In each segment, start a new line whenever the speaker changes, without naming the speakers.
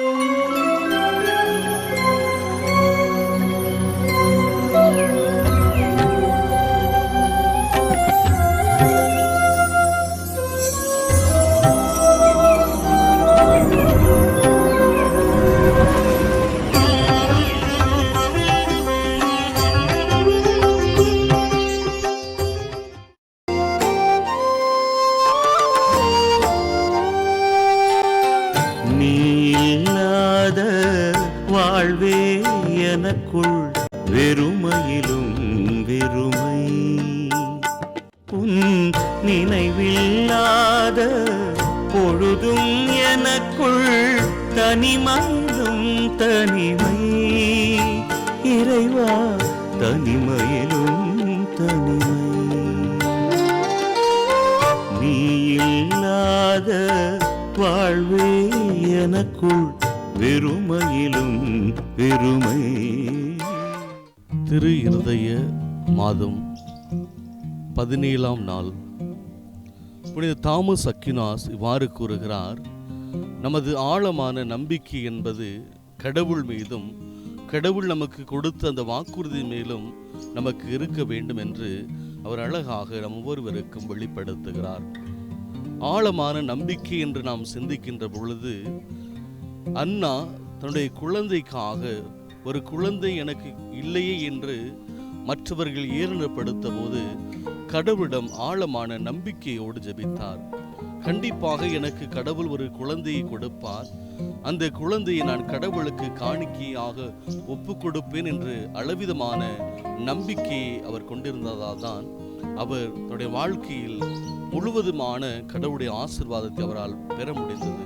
நீ தனிமையிலும் தனிமை இறைவா தனிமையிலும் தனிமை நீ இல்லாத வாழ்வே எனக்குள் வெறுமையிலும் வெறுமை
திரு இருதய மாதம் பதினேழாம் நாள். புனித தாமஸ் அக்கினாஸ் இவ்வாறு கூறுகிறார் நமது ஆழமான நம்பிக்கை என்பது கடவுள் மீதும் கடவுள் நமக்கு கொடுத்த அந்த வாக்குறுதி மேலும் நமக்கு இருக்க வேண்டும் என்று அவர் அழகாக நம் ஒவ்வொருவருக்கும் வெளிப்படுத்துகிறார். ஆழமான நம்பிக்கை என்று நாம் சிந்திக்கின்ற பொழுது அண்ணா தன்னுடைய குழந்தைக்காக ஒரு குழந்தை எனக்கு இல்லையே என்று மற்றவர்கள் ஏளனப்படுத்த போது கடவுளிடம் ஆழமான நம்பிக்கையோடு ஜபித்தார். கண்டிப்பாக எனக்கு கடவுள் ஒரு குழந்தையை கொடுப்பார். அந்த குழந்தையை நான் கடவுளுக்கு காணிக்கையாக ஒப்பு கொடுப்பேன் என்று அளவிதமான நம்பிக்கையை அவர் கொண்டிருந்ததால் தான் அவர் தன்னுடைய வாழ்க்கையில் முழுவதுமான கடவுளுடைய ஆசிர்வாதத்தை அவரால் பெற முடிந்தது.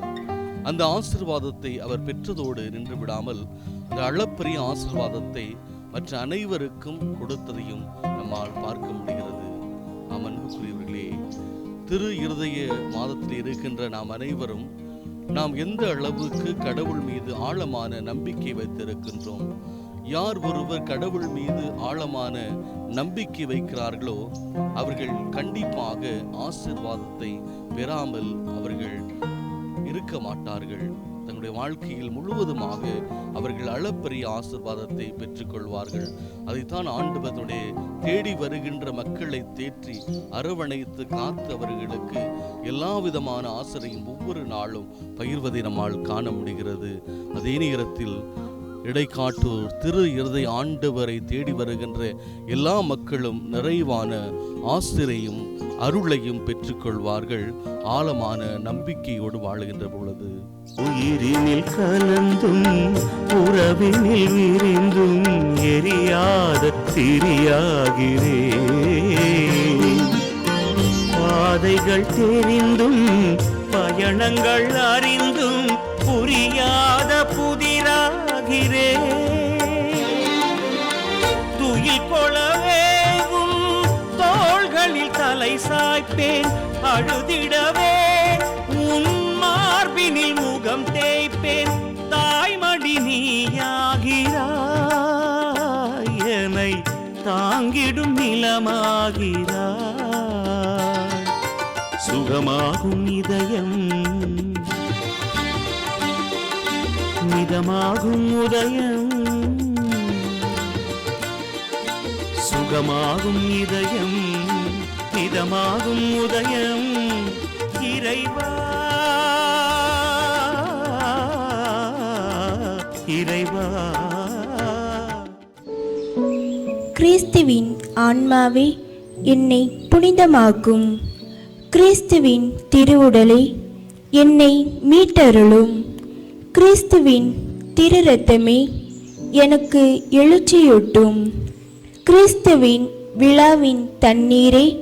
அந்த ஆசிர்வாதத்தை அவர் பெற்றதோடு நின்று விடாமல் அந்த அளப்பரிய ஆசிர்வாதத்தை மற்ற அனைவருக்கும் கொடுத்ததையும் நம்மால் பார்க்க முடிகிறது. ஆம் திரு இருதய மாதத்தில் இருக்கின்ற நாம் அனைவரும் நாம் எந்த அளவுக்கு கடவுள் மீது ஆழமான நம்பிக்கை வைத்திருக்கின்றோம் யார் ஒருவர் கடவுள் மீது ஆழமான நம்பிக்கை வைக்கிறார்களோ அவர்கள் கண்டிப்பாக ஆசிர்வாதத்தை பெறாமல் அவர்கள் இருக்க மாட்டார்கள். தங்களுடைய வாழ்க்கையில் முழுவதுமாக அவர்கள் அளப்பரிய ஆசிர்வாதத்தை பெற்றுக்கொள்வார்கள். அதைத்தான் ஆண்டவருடைய தேடி வருகின்ற மக்களை தேற்றி அரவணைத்து காத்து அவர்களுக்கு எல்லா விதமான ஆசிரியும் ஒவ்வொரு நாளும் பகிர்வதை நம்மால் காண முடிகிறது. அதே நேரத்தில் இடைக்காட்டூர் திரு இருதை ஆண்டவரை தேடி வருகின்ற எல்லா மக்களும் நிறைவான ஆசிரையும் அருளையும் பெற்றுக்கொள்வார்கள். ஆழமான நம்பிக்கையோடு வாழுகின்ற பொழுது.
உயிரினில் கலந்தும் உறவினில் விரிந்தும் எரியாத திரியாகிறே. பாதைகள் தெரிந்தும் பயணங்கள் அறிந்தும் புரியாத புதிராகிறே. சாய்ப்பேன் அழுதிடவே. உன் மார்பினில் முகம் தேய்ப்பேன் தாய்மடி நீயாகிறாய். என்னை தாங்கிடும் நிலமாகிறாய். சுகமாகும் இதயம். மிதமாகும் உதயம். சுகமாகும் இதயம். மிதமாகும் உதயம் இறைவா. இறைவா.
கிறிஸ்துவின் ஆன்மாவே என்னை புனிதமாக்கும். கிறிஸ்துவின் திருவுடலை என்னை மீட்டருளும். கிறிஸ்துவின் திரு ரத்தமே எனக்கு எழுச்சியூட்டும். கிறிஸ்துவின் விழாவின் தண்ணீரே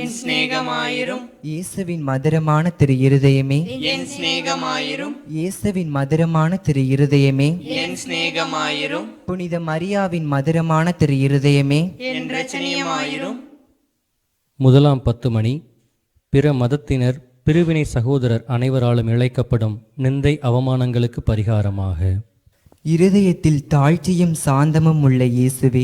சிநேகமாயிரும்.
இயேசுவின் மதுரமான திரு இருதயமே.
என் சிநேகமாயிரும்.
இயேசுவின் மதுரமான திரு இருதயமே.
என் சிநேகமாயிரும்.
புனித மரியாவின் மதுரமான திரு இருதயமே.
என் ரச்சனியமாயிரும்
முதலாம் பத்து மணி. பிற மதத்தினர் பிரிவினை சகோதரர் அனைவராலும் இழைக்கப்படும் நிந்தை அவமானங்களுக்கு பரிகாரமாக.
இருதயத்தில் தாழ்ச்சியும் சாந்தமும் உள்ள இயேசுவே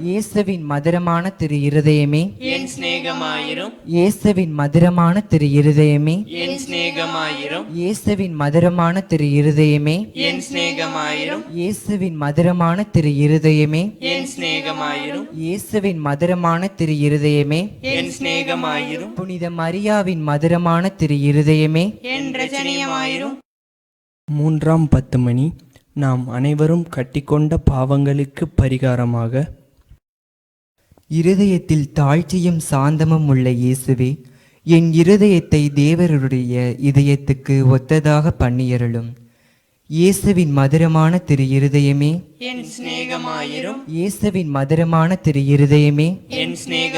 இயேசுவின் மதுரமான திரு இருதயமே.
என் சிநேகமாயிரும்.
இயேசுவின் மதுரமான திரு இருதயமே.
என் சிநேகமாயிரும்.
இயேசுவின் மதுரமான திரு இருதயமே.
என் சிநேகமாயிரும்.
இயேசுவின் மதுரமான திரு இருதயமே.
என் சிநேகமாயிரும்.
இயேசுவின் மதுரமான திரு இருதயமே.
என் சிநேகமாயிரும்.
புனித மரியாவின் மதுரமான திரு இருதயமே.
என் ரச்சனியமாயிரும்
மூன்றாம் பத்து மணி. நாம் அனைவரும் கட்டிக்கொண்ட பாவங்களுக்கு பரிகாரமாக
இருதயத்தில் தாழ்ச்சியும் சாந்தமும் உள்ள இயேசுவே என் இருதயத்தை தேவருடைய இதயத்துக்கு ஒத்ததாக பண்ணியருளும். இயேசுவின் மதுரமான திரு இருதயமே
என் சிநேகமாயிரும்.
இயேசுவின் மதுரமான திரு இருதயமே
என்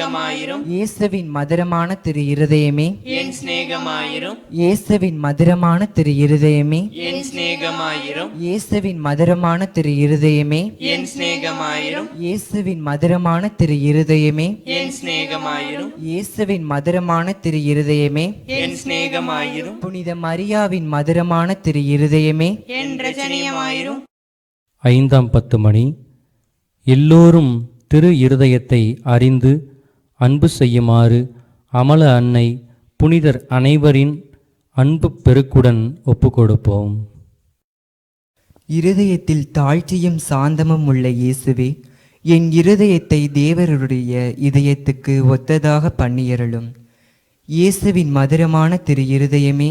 சிநேகமாயிரும்.
இயேசுவின் மதுரமான திரு இருதயமே.
என் சிநேகமாயிரும்.
இயேசுவின் மதுரமான திரு இருதயமே.
என் சிநேகமாயிரும்.
இயேசுவின் மதுரமான திரு இருதயமே.
என் சிநேகமாயிரும்.
இயேசுவின் மதுரமான திரு இருதயமே.
என் சிநேகமாயிரும்.
இயேசுவின் மதுரமான திரு இருதயமே.
என் சிநேகமாயிரும்.
புனித மரியாவின் மதுரமான திரு இருதயமே.
என் ரச்சனியமாயிரும்
ஐந்தாம் பத்து மணி. எல்லோரும் திரு இருதயத்தை அறிந்து அன்பு செய்யுமாறு அமல அன்னை புனிதர் அனைவரின் அன்பு பெருக்குடன் ஒப்புக்கொடுப்போம்.
இருதயத்தில் தாழ்ச்சியும் சாந்தமும் உள்ள இயேசுவே என் இருதயத்தை தேவருடைய இதயத்துக்கு ஒத்ததாக பண்ணியருளும். இயேசுவின் மதுரமான திரு இருதயமே